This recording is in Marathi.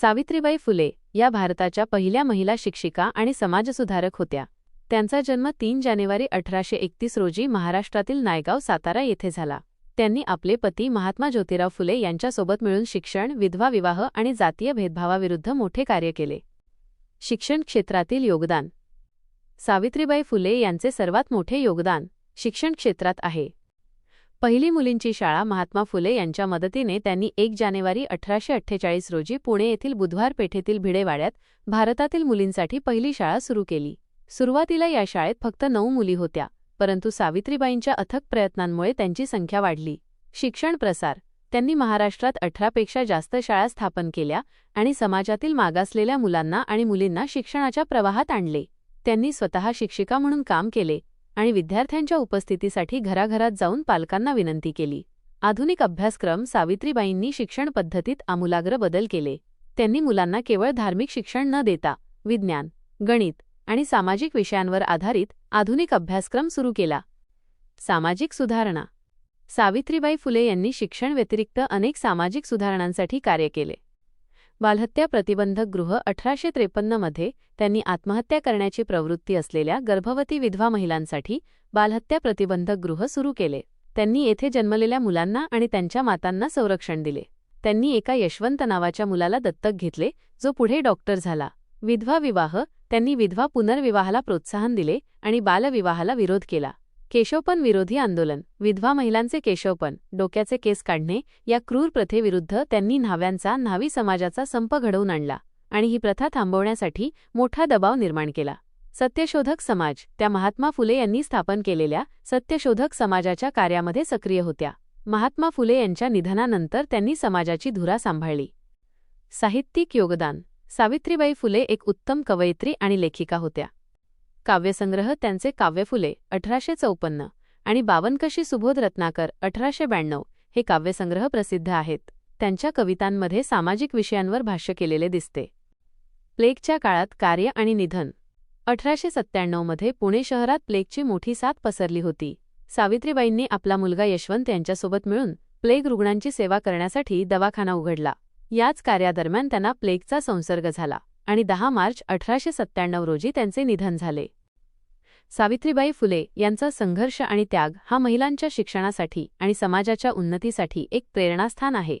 सावित्रीबाई फुले या भारताच्या पहिल्या महिला शिक्षिका आणि समाजसुधारक होत्या. त्यांचा जन्म तीन जानेवारी अठराशे एकतीस रोजी महाराष्ट्रातील नायगाव सातारा येथे झाला. त्यांनी आपले पती महात्मा ज्योतिराव फुले यांच्यासोबत मिळून शिक्षण विधवा विवाह आणि जातीय भेदभावाविरुद्ध मोठे कार्य केले. शिक्षण क्षेत्रातील योगदान. सावित्रीबाई फुले यांचे सर्वात मोठे योगदान शिक्षण क्षेत्रात आहे. पहिली मुलींची शाळा महात्मा फुले यांच्या मदतीने त्यांनी एक जानेवारी अठराशे अठ्ठेचाळीस रोजी पुणे येथील बुधवार पेठेतील भिडेवाड्यात भारतातील मुलींसाठी पहिली शाळा सुरू केली. सुरुवातीला या शाळेत फक्त नऊ मुली होत्या परंतु सावित्रीबाईंच्या अथक प्रयत्नांमुळे त्यांची संख्या वाढली. शिक्षण प्रसार त्यांनी महाराष्ट्रात अठरापेक्षा जास्त शाळा स्थापन केल्या आणि समाजातील मागासलेल्या मुलांना आणि मुलींना शिक्षणाच्या प्रवाहात आणले. त्यांनी स्वतः शिक्षिका म्हणून काम केले आणि विद्यार्थ्यांच्या उपस्थितीसाठी घराघरात जाऊन पालकांना विनंती केली. आधुनिक अभ्यासक्रम सावित्रीबाईंनी शिक्षण पद्धतीत आमूलाग्र बदल केले. त्यांनी मुलांना केवळ धार्मिक शिक्षण न देता विज्ञान गणित आणि सामाजिक विषयांवर आधारित आधुनिक अभ्यासक्रम सुरू केला. सामाजिक सुधारणा. सावित्रीबाई फुले यांनी शिक्षण व्यतिरिक्त अनेक सामाजिक सुधारणांसाठी कार्य केले. बालहत्या प्रतिबंधक गृह अठराशे त्रेपन्नमध्ये त्यांनी आत्महत्या करण्याची प्रवृत्ती असलेल्या गर्भवती विधवा महिलांसाठी बालहत्या प्रतिबंधक गृह सुरू केले. त्यांनी येथे जन्मलेल्या मुलांना आणि त्यांच्या मातांना संरक्षण दिले. त्यांनी एका यशवंत नावाच्या मुलाला दत्तक घेतले जो पुढे डॉक्टर झाला. विधवा विवाह त्यांनी विधवा पुनर्विवाहाला प्रोत्साहन दिले आणि बालविवाहाला विरोध केला. केशवपन विरोधी आंदोलन. विधवा महिलांचे केशवपन डोक्याचे केस काढणे या क्रूर प्रथेविरुद्ध त्यांनी न्हाव्यांचा न्हावी समाजाचा संप घडवून आणला आणि ही प्रथा थांबवण्यासाठी मोठा दबाव निर्माण केला. सत्यशोधक समाज त्या महात्मा फुले यांनी स्थापन केलेल्या सत्यशोधक समाजाच्या कार्यामध्ये सक्रिय होत्या. महात्मा फुले यांच्या निधनानंतर त्यांनी समाजाची धुरा सांभाळली. साहित्यिक योगदान. सावित्रीबाई फुले एक उत्तम कवयित्री आणि लेखिका होत्या. काव्यसंग्रह त्यांचे काव्यफुले अठराशे चौपन्न आणि बावनकशी सुबोध रत्नाकर अठराशे ब्याण्णव हे काव्यसंग्रह प्रसिद्ध आहेत. त्यांच्या कवितांमध्ये सामाजिक विषयांवर भाष्य केलेले दिसते. प्लेगच्या काळात कार्य आणि निधन. अठराशे सत्त्याण्णवमध्ये पुणे शहरात प्लेगची मोठी साथ पसरली होती. सावित्रीबाईंनी आपला मुलगा यशवंत यांच्यासोबत मिळून प्लेग रुग्णांची सेवा करण्यासाठी दवाखाना उघडला. याच कार्यादरम्यान त्यांना प्लेगचा संसर्ग झाला आणि दहा मार्च अठराशे सत्त्याण्णव रोजी त्यांचे निधन झाले. सावित्रीबाई फुले यांचा संघर्ष आणि त्याग हा महिलांच्या शिक्षणासाठी आणि समाजाच्या उन्नतीसाठी एक प्रेरणास्थान आहे.